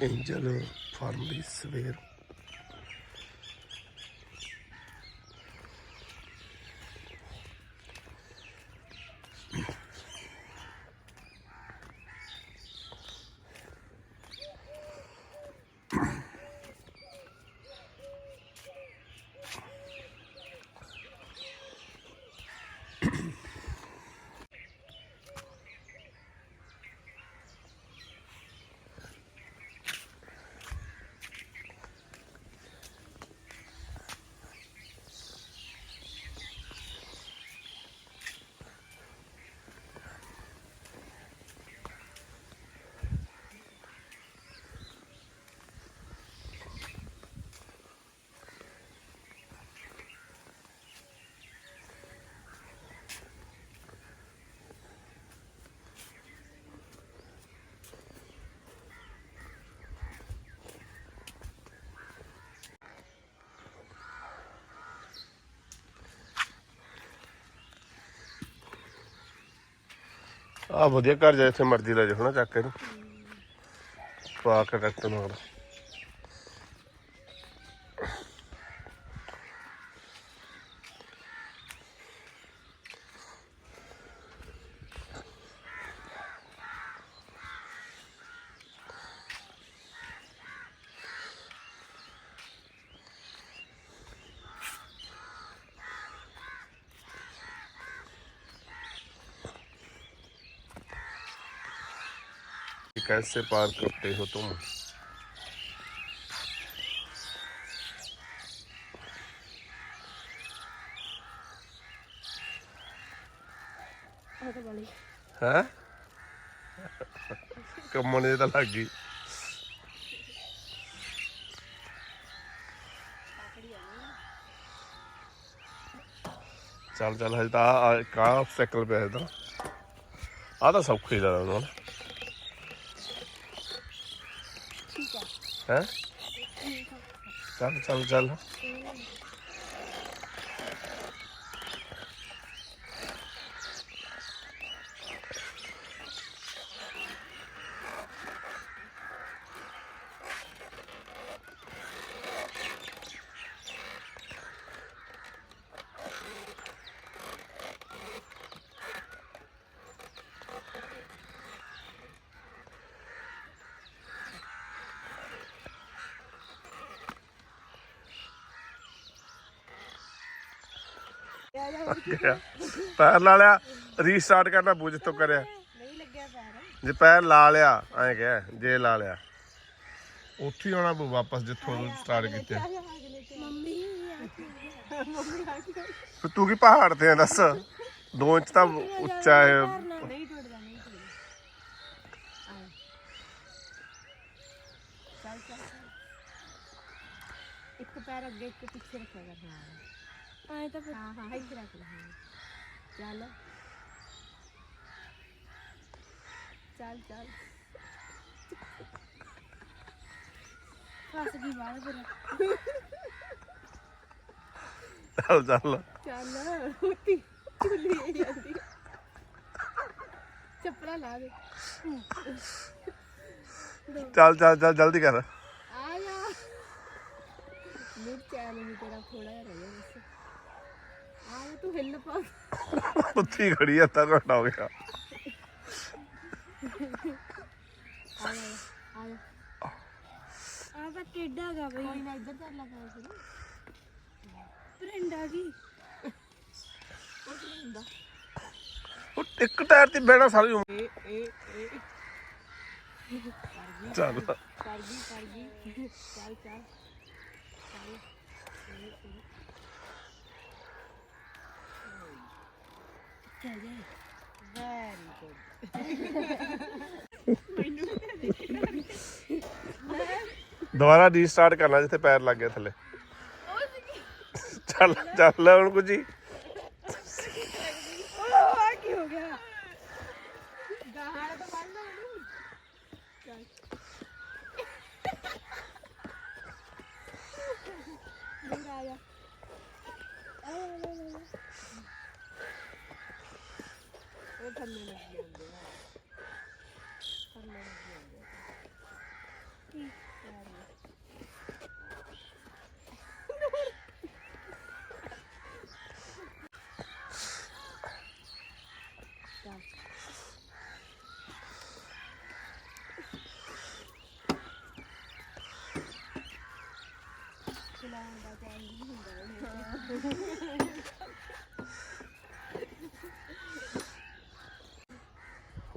Angelo Farm'dayız. Severim. ਆ ਵਧੀਆ ਘਰ ਜਾ ਜਿੱਥੇ ਮਰਜ਼ੀ ਲੈ ਜਾਓ ਨਾ ਚੱਕ ਕੇ ਨੂੰ ਪਾ ਕੇ ਕੱਟ ਨਾਲ कैसे पार करते हो तुम ਉਹ ਤਾਂ ਬੜੀ ਹੈ ਕੰਮਣ ਦੇ ਤਾਂ ਲੱਗ ਗਈ ਚੱਲ ਚੱਲ ਹਜੇ ਤਾਂ ਆ ਕਾ ਸਾਈਕਲ ਪਿਆ ਹੈ ਤਾਂ ਆ ਤਾਂ ਸੌਖਾ ਹੀ ਲੱਗਦਾ ਉਹਨਾਂ ਹੈ? ਚੱਲ ਚੱਲ ਚੱਲ। ਗਿਆ ਪੈਰ ਲਾ ਲਿਆ ਰੀਸਟਾਰਟ ਕਰਨਾ ਬੁੱਝ ਤੋਂ ਕਰਿਆ। ਨਹੀਂ ਲੱਗਿਆ ਪੈਰ। ਜੇ ਪੈਰ ਲਾ ਲਿਆ ਐਂ ਕਹਿ ਜੇ ਲਾ ਲਿਆ। ਉੱਥੇ ਹੀ ਆਉਣਾ ਪਊ ਵਾਪਸ ਜਿੱਥੋਂ ਤੂੰ ਸਟਾਰਟ ਕੀਤਾ। ਮੰਮੀ ਆ। ਤੂੰ ਕੀ ਪਹਾੜ ਤੇ ਆ ਦੱਸ? 2 ਇੰਚ ਤਾਂ ਉੱਚਾ ਹੈ। ਨਹੀਂ ਟੁੱਟਦਾ ਨਹੀਂ ਟੁੱਟਦਾ। ਇੱਕ ਪੈਰ ਅੱਗੇ ਇੱਕ ਪਿੱਛੇ ਰੱਖਿਆ ਕਰ। ਆਏ ਤਾਂ ਹਾਂ ਹਾਂ ਇੱਥੇ ਰੱਖ ਲੈ ਹਾਂ। ਚੱਲ। ਚੱਲ ਚੱਲ। ਫਸ ਗਈ ਬਾਹਰ ਫਿਰ। ਚੱਲ ਚੱਲ। ਚੱਲ ਉੱਤੀ ਝੁੱਲੀ ਆਈ ਜਾਂਦੀ ਚੱਪਲਾਂ ਲਾ ਦੇ। ਚੱਲ ਚੱਲ ਚੱਲ ਜਲਦੀ ਕਰ। ਆ ਜਾ। ਮੁੱਕ ਚੈਨ ਨਹੀਂ ਤੇਰਾ ਥੋੜਾ ਜਿਹਾ ਰਹਿ ਗਿਆ ਬਸ। ਆ ਜਾ ਤੂੰ ਹਿੱਲ ਪਾ। ਉੱਥੇ ਖੜੀ ਆ ਤਾਂ ਘਟਾ ਹੋ ਗਿਆ। ਆ ਜਾ ਆ ਜਾ ਆ ਤਾਂ ਟੇਡਾ ਗਾ ਬਈ। ਕੋਈ ਨਾ ਇੱਧਰ ਚੱਲ ਲੱਗਾ ਸੀ ਪ੍ਰਿੰਡ ਕੁਝ ਨਹੀਂ ਹੁੰਦਾ ਉਹ ਇੱਕ ਟਾਇਰ ਤੇ ਬਹਿਣਾ ਸਾਰੀ ਉਮਰ ਏ ਏ ਏ ਚੱਲ। ਕਰ ਗਈ ਕਰ ਗਈ। ਚੱਲ ਚੱਲ। ਚੱਲ ਚੱਲ ਜਾ ਵੈਰੀ ਗੁੱਡ ਦੁਬਾਰਾ ਰੀਸਟਾਰਟ ਕਰਨਾ ਜਿੱਥੇ ਪੈਰ ਲੱਗ ਗਿਆ ਥੱਲੇ। ਚੱਲ ਚੱਲ ਹੁਣ ਕੁਝ ਉਹ ਆ ਕੀ ਹੋ ਗਿਆ?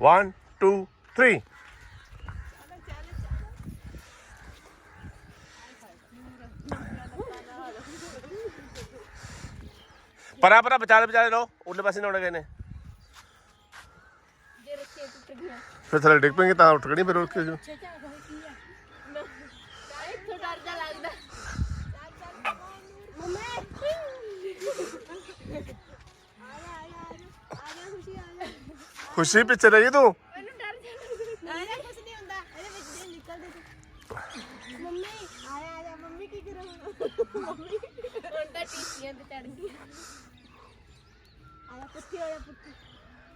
1 2 3 ਪਰਾ ਪਰਾ ਬਚਾ ਦੇ ਬਚਾ ਦੇ ਲੋ ਉਰਲੇ ਪਾਸੇ ਨਾ ਉੜ ਗਏ ਨੇ। ਜੇ ਰੱਖੇ ਟੁੱਟ ਗਿਆ ਫਿਰ ਥੱਲੇ ਡਿੱਗ ਪੈਣਗੇ ਤਾਂ ਉੱਠ ਗਣੀ ਫਿਰ ਉੱਠ ਕੇ ਖੁਸ਼ੀ ਪਿੱਛੇ ਰਹੀ ਤੂੰ? ਮੈਨੂੰ ਡਰ ਜਾ ਨਾ ਨਾ ਕੁਝ ਨਹੀਂ ਹੁੰਦਾ। ਇਹਦੇ ਵਿੱਚ ਦੇ ਨਿਕਲਦੇ ਤੇ ਮੰਮੀ ਆਇਆ ਆਇਆ ਮੰਮੀ ਕੀ ਕਰਾਂ? ਮੰਮੀ। ਹੁਣ ਤਾਂ ਟੀਸੀਆਂ ਤੇ ਚੜ ਗਈ ਆਇਆ ਪੁੱਠੀ। ਹੋਇਆ ਪੁੱਠੀ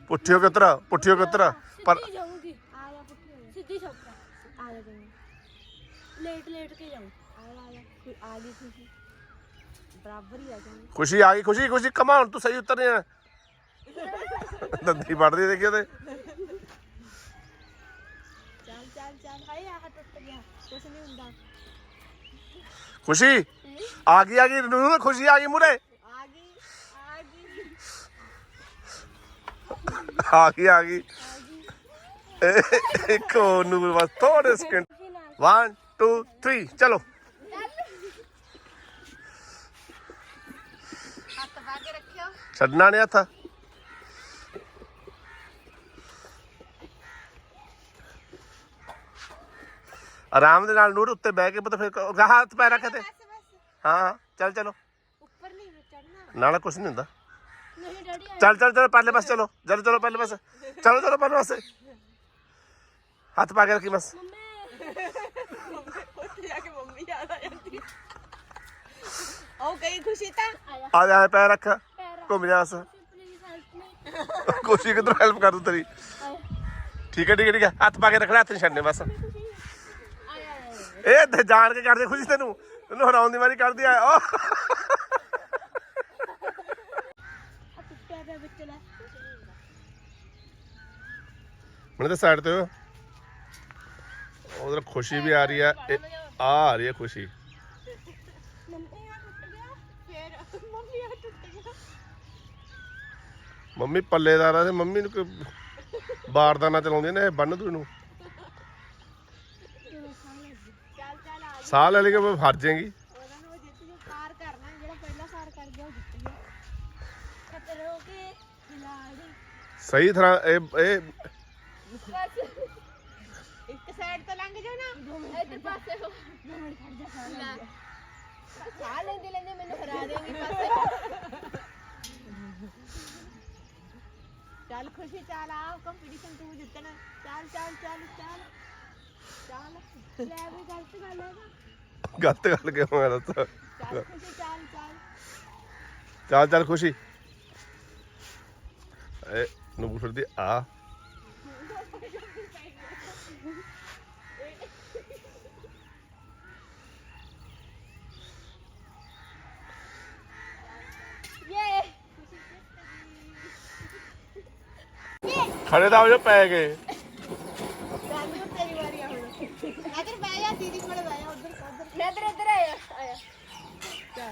ਪੁੱਠਿਓ ਕਿਤਰਾ ਪੁੱਠਿਓ ਕਿਤਰਾ ਪਰ ਜਾਊਂਗੀ। ਆਇਆ ਪੁੱਠੀ ਹੋਇਆ ਸਿੱਧੀ ਛੱਪਾ ਆ ਜਾ ਜਾਊਂਗੀ ਲੇਟ ਲੇਟ ਕੇ ਜਾਊਂ। ਆਇਆ ਆਇਆ ਕੋਈ ਆ ਗਈ ਖੁਸ਼ੀ। ਬਰਾਬਰ ਹੀ ਆ ਜਾਊਂਗੀ ਖੁਸ਼ੀ ਆ ਗਈ ਖੁਸ਼ੀ ਖੁਸ਼ੀ। ਕਮਾ ਹੁਣ ਤੂੰ ਸਹੀ ਉਤਰ ਰਿਹਾ। ਦੰਦੀ ਵੜਦੀ ਦੇਖੀ ਉਹਦੇ। ਚੱਲ ਚੱਲ ਚੱਲ। ਹਾਏ ਆਹ ਟੁੱਟ ਗਿਆ। ਕੁਝ ਨਹੀਂ ਹੁੰਦਾ। ਖੁਸ਼ੀ? ਆ ਗਈ ਆ ਗਈ। ਨੂੰ ਖੁਸ਼ੀ ਆ ਗਈ ਮੁਰੇ ਆ ਗਈ ਆ ਗਈ। ਆ ਗਈ ਆ ਗਈ। ਆ ਗਈ ਇਹ ਇੱਕ ਹੋਰ ਨੂੰ ਬਸ ਥੋੜੇ ਸਕਿੰਟ ਖੁਸ਼ੀ ਨਾਲ 1 2 3 ਚਲੋ। ਹੱਥ ਪਾ ਕੇ ਰੱਖਿਓ। ਛੱਡਣਾ ਨਹੀਂ ਹੱਥ। ਆਰਾਮ ਦੇ ਨਾਲ ਨੂਰ ਉੱਤੇ ਬਹਿ ਕੇ ਪਤਾ ਫਿਰ ਕ- ਹੱਥ ਪੈ ਰੱਖ ਤੇ। ਬਸ ਬਸ ਹਾਂ ਚੱਲ ਚਲੋ। ਉੱਪਰ ਨਹੀਂ ਚੜਨਾ ਨਾਲ ਕੁਛ ਨਹੀਂ ਹੁੰਦਾ। ਨਹੀਂ ਡੈਡੀ ਚੱਲ ਚੱਲ ਚਲੋ ਪਹਿਲੇ ਬਸ ਚਲੋ। ਚਲੋ ਚਲੋ ਪਹਿਲੇ ਬਸ ਚਲੋ ਚਲੋ ਪਹਿਲੇ ਬਸ ਹੱਥ ਪਾ ਕੇ ਰੱਖੀ ਬਸ। ਮੰਮੀ। ਉੱਥੇ ਜਾ ਕੇ ਮੰਮੀ ਯਾਦ ਆ ਜਾਂਦੀ। ਉਹ ਗਈ ਖੁਸ਼ੀ ਤਾਂ। ਆ ਜਾ ਪੈਰ ਰੱਖ। ਘੁੰਮ ਜਾ ਬਸ। ਪਲੀਜ਼ ਹੈਲਪ ਮੀ ਕੋਸ਼ਿਸ਼ ਕਿਧਰ ਹੈਲਪ ਕਰ ਦੂੰ ਤੇਰੀ? ਠੀਕ ਹੈ ਠੀਕ ਹੈ ਠੀਕ ਹੈ। ਹੱਥ ਪਾ ਕੇ ਰੱਖਣਾ ਹੱਥ ਨਹੀਂ ਛੱਡਨੇ ਬਸ ਇਹ ਤੇ ਜਾਣ ਕੇ ਕਰਦੇ ਖੁਸ਼ੀ ਤੈਨੂੰ। ਤੈਨੂੰ ਹਰਾਉਣ ਦੀ ਮਾਰੀ ਕਰਦੀ ਆ। ਓ। ਟੁੱਟਿਆ ਪਿਆ ਵਿੱਚ ਲੈ ਮੈਨੂੰ ਤਾਂ ਸਾਈਡ ਤੇ ਉਧਰ ਖੁਸ਼ੀ ਵੀ ਆ ਰਹੀ ਆ। ਇਹ ਆ ਆ ਰਹੀ ਹੈ ਖੁਸ਼ੀ। ਮੰਮੀ ਆ ਟੁੱਟ ਗਿਆ ਫੇਰ ਮੰਮੀ ਆ ਟੁੱਟ ਗਿਆ ਮੰਮੀ ਪੱਲੇਦਾਰ ਆ ਤੇ ਮੰਮੀ ਨੂੰ ਕੋਈ ਬਾਰਦਾਨਾ ਚਲਾਉਂਦੇ ਨੇ, ਇਹ ਬੰਨ ਦੂ ਇਹਨੂੰ ਕਿਵੇਂ ਸਾਹ ਲੱਗੀ ਚੱਲ ਚੱਲ ਆ ਸਾਹ ਲੈ ਕਿ ਮੈਂ ਹਾਰ ਜਾਏਗੀ। ਉਹਨਾਂ ਨੂੰ ਜਿੱਤ ਜੋ ਪਾਰ ਕਰਨਾ ਜਿਹੜਾ ਪਹਿਲਾਂ ਪਾਰ ਕਰ ਗਿਆ ਉਹ ਜਿੱਤ ਗਿਆ। ਖਤਰੋ ਕੇ ਖਿਲਾੜੀ ਸਹੀ ਤਰ੍ਹਾਂ ਇਹ ਇਹ ਬਸ। ਇੱਕ ਸਾਈਡ ਤੋਂ ਲੰਘ ਜਾਓ ਨਾ ਇੱਧਰ ਪਾਸੇ ਹੋ। ਦੋ ਮਿੰਟ ਖੜ ਜਾ ਸਾਹ ਲੱਗ ਗਿਆ ਸਾਹ ਲੈਂਦੇ ਲੈਂਦੇ ਮੈਨੂੰ ਹਰਾ ਦੇਂਗੀ ਪਾਸੇ। ਚੱਲ ਖੁਸ਼ੀ ਚੱਲ ਆ ਕੰਪੀਟੀਸ਼ਨ ਤੂੰ ਜਿੱਤਣਾ। ਚੱਲ ਚੱਲ ਚੱਲ ਚੱਲ। ਚੱਲ। ਲੈ ਵੀ ਗਲਤ ਗੱਲ ਹੈ ਨਾ ਗਲਤ ਗੱਲ ਕਿਉਂ ਹੈ ਦੱਸ? ਚੱਲ ਖੁਸ਼ੀ ਚੱਲ ਚੱਲ। ਚੱਲ ਚੱਲ ਖੁਸ਼ੀ। ਇਹ ਨੂੰ ਫਿਰਦੀ ਆ। ਖੜੇ ਤਾਂ ਹੋ ਜਾ ਪੈ ਗਏ ਚੱਲ ਤੇਰੀ ਵਾਰੀ ਆ ਹੁਣ ਇੱਧਰ ਬਹਿ ਜਾ ਦੀਦੀ ਕੋਲ ਬਹਿ ਜਾ ਉਧਰ ਉਧਰ ਮੈਂ ਇੱਧਰ ਇੱਧਰ ਆਇਆ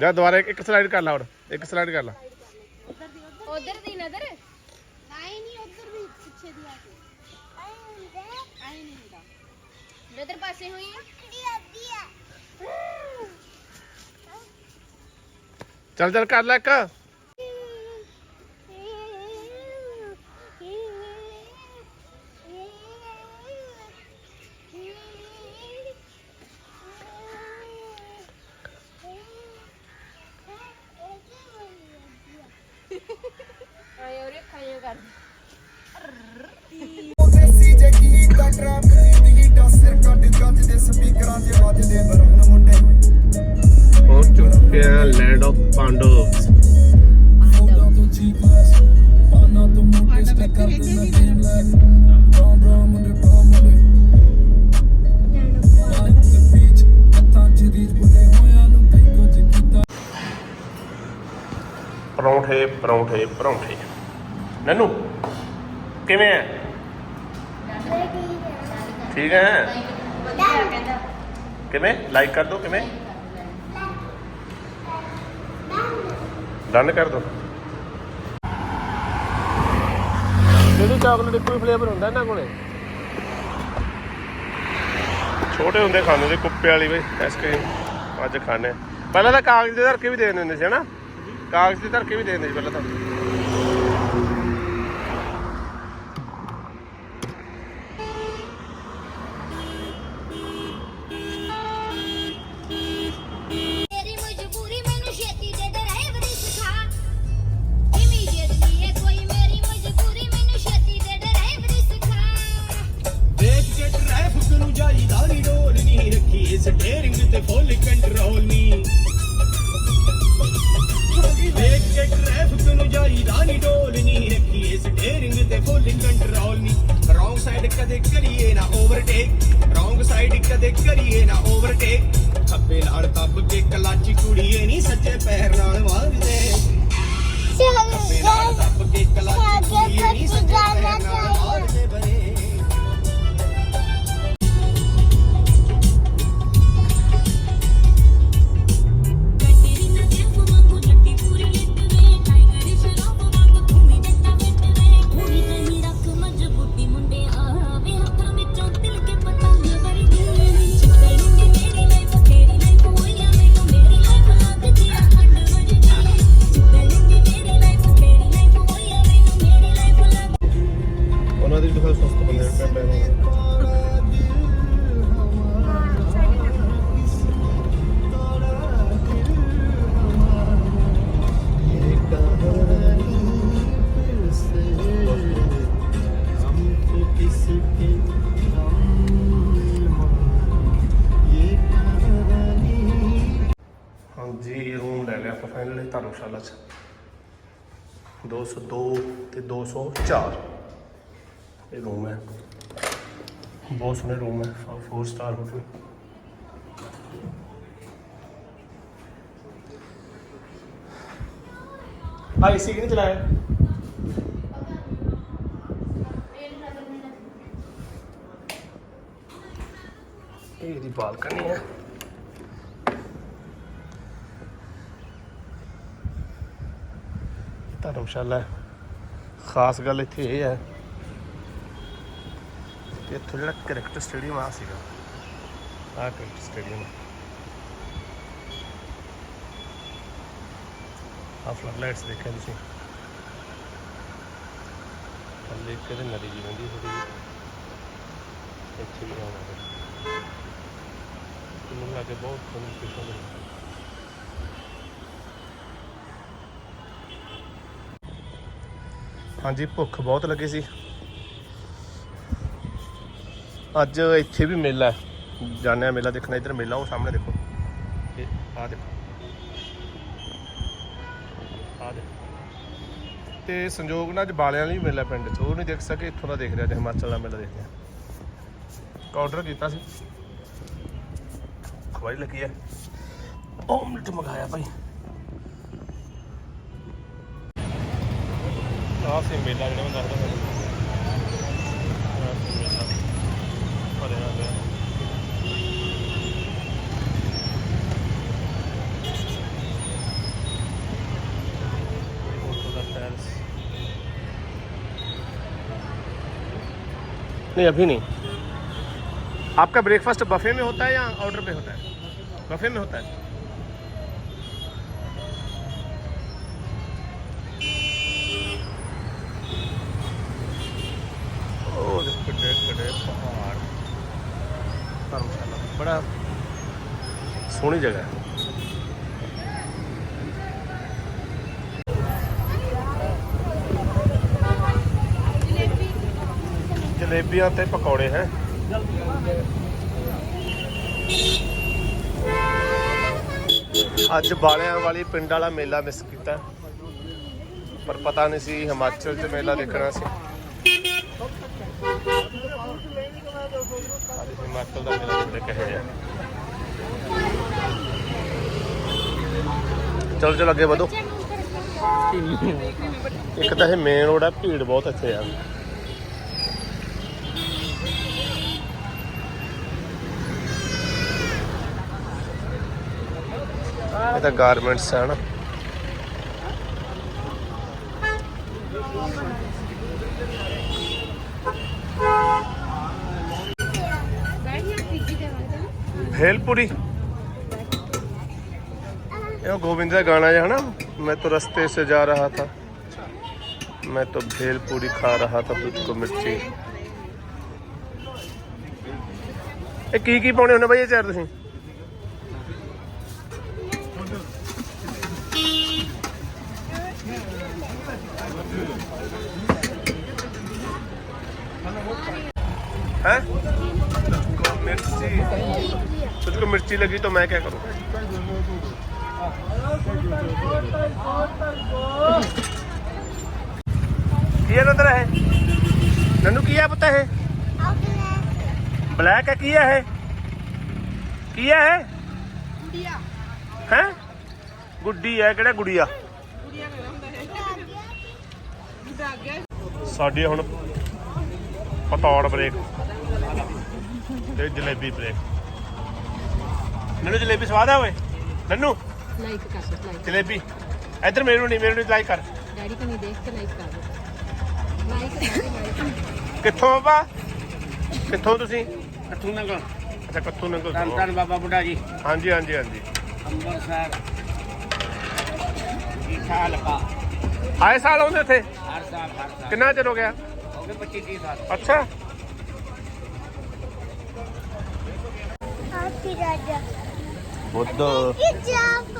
ਜਾ ਦੁਬਾਰਾ ਇੱਕ- ਇੱਕ ਸਲਾਈਡ ਕਰ ਲਾ ਹੋਰ ਇੱਕ ਸਲਾਈਡ ਕਰ ਲਾ। ਉਧਰ ਦੀ ਨਜ਼ਰ। ਆਈ ਨਹੀਂ ਉਧਰ ਵੀ ਪਿੱਛੇ ਦੀ ਆ ਕੇ। ਆਈ ਹੁੰਦਾ। ਆਈ ਨਹੀਂ ਹੁੰਦਾ। ਨਜ਼ਰ ਪਾਸੇ ਹੋਈ ਆ। ਚੱਲ ਚੱਲ ਕਰ ਲੈ ਇੱਕ। ਕਰਦੇ ਮੈਂ ਟੀਮ ਲੈ ਬ੍ਰਾਊਨ ਬ੍ਰਾਊਨ ਮੁੰਡੇ ਬ੍ਰਾਊਨ ਮੁੰਡੇ ਪਰੌਂਠੇ ਪਰੌਂਠੇ ਪਰੌਂਠੇ। ਨਨੂ, ਕਿਵੇਂ ਹੈ ਠੀਕ ਹੈ ਕਿਵੇਂ? ਲਾਈਕ ਕਰ ਦੋ ਕਿਵੇਂ? ਡਨ ਕਰ ਦੋ। ਜਿਹੜੀ ਚਾਕਲੇਟ ਕੋਈ ਫਲੇਵਰ ਹੁੰਦਾ ਇਹਨਾਂ ਕੋਲੇ? ਛੋਟੇ ਹੁੰਦੇ ਖਾਂਦੇ ਸੀ ਕੁੱਪੇ ਵਾਲੀ ਬਈ ਆਈਸਕ੍ਰੀਮ ਅੱਜ ਖਾਣੇ ਪਹਿਲਾਂ ਤਾਂ ਕਾਗਜ਼ ਦੇ ਧਰ ਕੇ ਵੀ ਦੇ ਦਿੰਦੇ ਸੀ ਹਨਾ? ਕਾਗਜ਼ ਦੇ ਧਰ ਕੇ ਵੀ ਦੇ ਦਿੰਦੇ ਸੀ ਪਹਿਲਾਂ ਤਾਂ। ਕਦੇ ਕਰੀਏ ਨਾ ਓਵਰਟੇਕ ਰੌਂਗ ਸਾਈਡ ਕਦੇ ਕਰੀਏ ਨਾ ਓਵਰਟੇਕ ਖੱਬੇ ਨਾਲ ਦੱਬ ਕੇ ਕਲਾਚੀ ਕੁੜੀਏ ਨਹੀਂ ਸੱਜੇ ਪੈਰ ਨਾਲ ਮਾਰਦੇ ਖੱਬੇ ਨਾਲ ਦੱਬ ਕੇ ਕਲਾਚੀ ਕੁੜੀਏ ਨਹੀਂ ਸੱਜੇ ਪੈਰ ਨਾਲ 904 ਇਹ ਰੂਮ ਹੈ। ਬਹੁਤ ਸੋਹਣੇ ਰੂਮ ਹੈ। 4 ਸਟਾਰ ਹੋਟਲ ਆ ਏਸੀ ਕਿਹਨੇ ਚਲਾਇਆ? ਇਹ ਦੀ ਬਾਲਕਨੀ ਹੈ। ਧਰਮਸ਼ਾਲਾ ਹੈ। ਖਾਸ ਗੱਲ ਇੱਥੇ ਇਹ ਹੈ ਕਿ ਇੱਥੋਂ ਜਿਹੜਾ ਕ੍ਰਿਕਟ ਸਟੇਡੀਅਮ ਆ ਸੀਗਾ ਆ ਕ੍ਰਿਕਟ ਸਟੇਡੀਅਮ ਆ। ਫਲੱਡ ਲਾਈਟਸ ਦੇਖਿਆ ਤੁਸੀਂ? ਥੱਲੇ ਕਿਤੇ ਨਦੀ ਜੀ ਵੰਦੀ ਥੋੜੀ ਇੱਥੇ ਵੀ ਆਉਣਾ ਮੈਨੂੰ ਲੱਗੇ ਬਹੁਤ ਸੋਹਣੀ ਹੈ ਹਾਂਜੀ, ਭੁੱਖ ਬਹੁਤ ਲੱਗੀ ਸੀ। ਅੱਜ ਇੱਥੇ ਵੀ ਮੇਲਾ ਜਾਣਿਆ ਆ ਮੇਲਾ ਦੇਖਣਾ, ਇੱਧਰ ਮੇਲਾ ਉਹ ਸਾਹਮਣੇ ਦੇਖੋ। ਇਹ ਆ ਦੇਖੋ। ਆ ਦੇਖੋ। ਤੇ ਸੰਜੋਗ ਨਾਲ ਅੱਜ ਬਾਲਿਆਂ ਲਈ ਮੇਲਾ ਪਿੰਡ 'ਚ। ਉਹ ਨਹੀਂ ਦੇਖ ਸਕੇ, ਇੱਥੋਂ ਦਾ ਦੇਖ ਰਿਹਾ ਤੇ ਹਿਮਾਚਲ ਦਾ ਮੇਲਾ ਦੇਖ ਰਿਹਾ। ਆਰਡਰ ਕੀਤਾ ਸੀ। ਖਵਾਈ ਲੱਗੀ ਹੈ। ਓਮਲੇਟ ਮੰਗਾਇਆ ਭਾਈ। नहीं अभी नहीं। आपका ब्रेकफास्ट बफे में होता है या ऑर्डर पे होता है? बफे में होता है। ਸੋਹਣੀ ਜਗ੍ਹਾ ਹੈ। ਜਲੇਬੀਆਂ ਤੇ ਪਕੌੜੇ ਹੈ। ਅੱਜ ਬਾਲਿਆਂ ਵਾਲੀ ਪਿੰਡ ਵਾਲਾ ਮੇਲਾ ਮਿਸ ਕੀਤਾ। ਪਰ ਪਤਾ ਨਹੀਂ ਸੀ ਹਿਮਾਚਲ 'ਚ ਮੇਲਾ ਦੇਖਣਾ ਸੀ। ਹਿਮਾਚਲ ਦਾ ਮੇਲਾ ਕਿੱਥੇ ਕਹੇ ਜਾ ਚਲੋ ਚਲੋ ਅੱਗੇ ਵਧੋ। ਇੱਕ ਤਾਂ ਇਹ ਮੇਨ ਰੋਡ ਆ ਭੀੜ ਬਹੁਤ ਇੱਥੇ ਆ। ਇਹ ਤਾਂ ਗਾਰਮੈਂਟਸ ਹੈ ਨਾ। ਭੇਲਪੁਰੀ ਇਹ गोविंद का गाना है ना मैं तो रास्ते से जा रहा था मैं तो भेलपूरी खा रहा था तुझको मिर्ची ਇਹ ਕੀ ਕੀ ਪਾਉਣੇ ਹੁੰਦੇ ਬਾਈ ਇਹ ਚਾਰ ਤੁਸੀਂ है तुझको मिर्ची तुझको मिर्ची लगी तो मैं क्या करूँ ਕੀ ਨੰਦਰ ਹੈ ਨੰਨੂ ਕੀ ਹੈ ਪਤਾ ਹੈ ਬਲੈਕ ਹੈ, ਕੀ ਹੈ ਇਹ? ਕੀ ਹੈ ਇਹ? ਗੁੱਡੀਆ ਹੈ? ਗੁੱਡੀ ਹੈ, ਕਿਹੜਾ ਗੁੜੀਆ? ਸਾਡੀ ਹੁਣ ਪਤੌੜ ਬ੍ਰੇਕ ਤੇ ਜਲੇਬੀ ਬ੍ਰੇਕ। ਨੰਨੂ, ਜਲੇਬੀ ਸਵਾਦ ਆ ਓਏ? ਨੰਨੂ? ਲਾਈਕ ਕਰ ਦੋ ਲਾਈਕ ਜਲੇਬੀ। ਇੱਧਰ ਮੈਨੂੰ ਨਹੀਂ ਮੈਨੂੰ ਨਹੀਂ ਲਾਈਕ ਕਰ। ਡੈਡੀ ਕਨੀ ਦੇਖ ਕੇ ਲਾਈਕ ਕਰ ਦੋ। ਲਾਈਕ ਕਿੱਥੋਂ ਬਾਬਾ? ਕਿੱਥੋਂ ਤੁਸੀਂ? ਕੱਥੂ ਨਗਰ ਅੱਛਾ ਕੱਥੋਂ ਨੰਗਲ ਧੰਨ ਤੋਂ। ਧੰਨ ਬਾਬਾ ਬੁੱਢਾ ਜੀ। ਹਾਂਜੀ ਹਾਂਜੀ ਹਾਂਜੀ। ਅੰਮ੍ਰਿਤਸਰ ਜੀਠਾ ਹਲਕਾ ਆਏ ਸਾਲ ਆਉਂਦੇ ਇੱਥੇ ਹਰ ਸਾਲ ਹਰ ਸਾਲ। ਕਿੰਨਾ ਚਿਰ ਹੋ ਗਿਆ? ਹੋ ਗਏ 25 30 ਸਾਲ। ਅੱਛਾ। ਹਾਥੀ ਰਾਜਾ? ਬੁੱਧ ਇਹ ਜਾਪ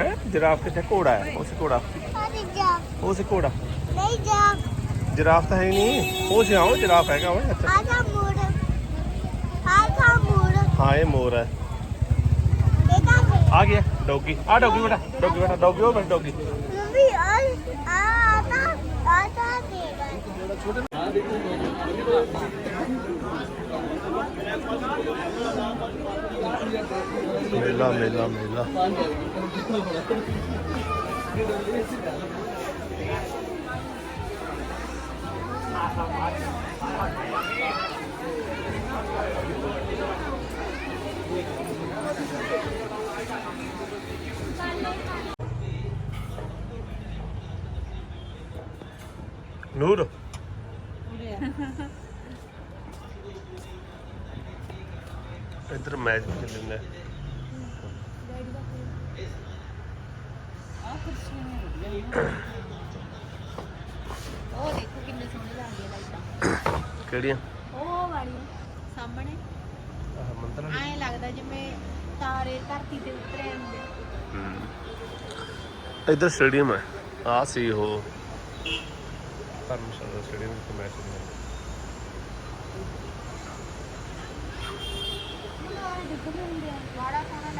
ਹੈ ਜਿਰਾਫ ਕਿੱਥੇ ਘੋੜਾ ਹੈ ਉਹ ਸੀ ਘੋੜਾ ਹਾਥੀ ਜਾਪ ਉਹ ਸੀ ਘੋੜਾ ਨਹੀਂ ਜਾਪ ਜਿਰਾਫ ਤਾਂ ਹੈ ਹੀ ਨਹੀਂ ਉਹ ਸੀ ਆਓ ਜਿਰਾਫ ਹੈਗਾ ਓਏ ਅੱਛਾ ਆਜਾ ਮੋੜ ਆਜਾ ਮੋੜ ਹਾਂ ਇਹ ਮੋਰ ਹੈ ਦੇਖਾ ਆ ਗਿਆ ਡੌਗੀ ਆ ਡੌਗੀ ਬੇਟਾ ਡੌਗੀ ਬੇਟਾ ਡੌਗੀ ਉਹ ਬੇਟਾ ਡੌਗੀ ਮੰਮੀ ਆ ਆ ਆਤਾ ਆਤਾ ਦੇਗਾ ਮੇਲਾ ਮੇਲਾ ਮੇਲਾ ਨੂਰ ਇੱਧਰ ਮੈਚ ਚੱਲਦਾ ਉਹ ਦੇਖੋ ਕਿੰਨੇ ਸੋਹਣੇ ਲੱਗਦੇ ਲਾਈਟਾਂ ਕਿਹੜੀਆਂ? ਉਹ ਵਾਲੀਆਂ ਸਾਹਮਣੇ ਆਹ ਮੰਦਰ ਐਂ ਲੱਗਦਾ ਜਿਵੇਂ ਤਾਰੇ ਧਰਤੀ ਤੇ ਉਤਰੇ ਹੁੰਦੇ। ਇੱਧਰ ਸਟੇਡੀਅਮ ਹੈ। ਆ ਸੀ ਉਹ। ਧਰਮਸ਼ਾਲਾ ਸਟੇਡੀਅਮ ਤੇ ਮੈਚ ਹੁੰਦਾ ਬੜਾ ਸੋਹਣਾ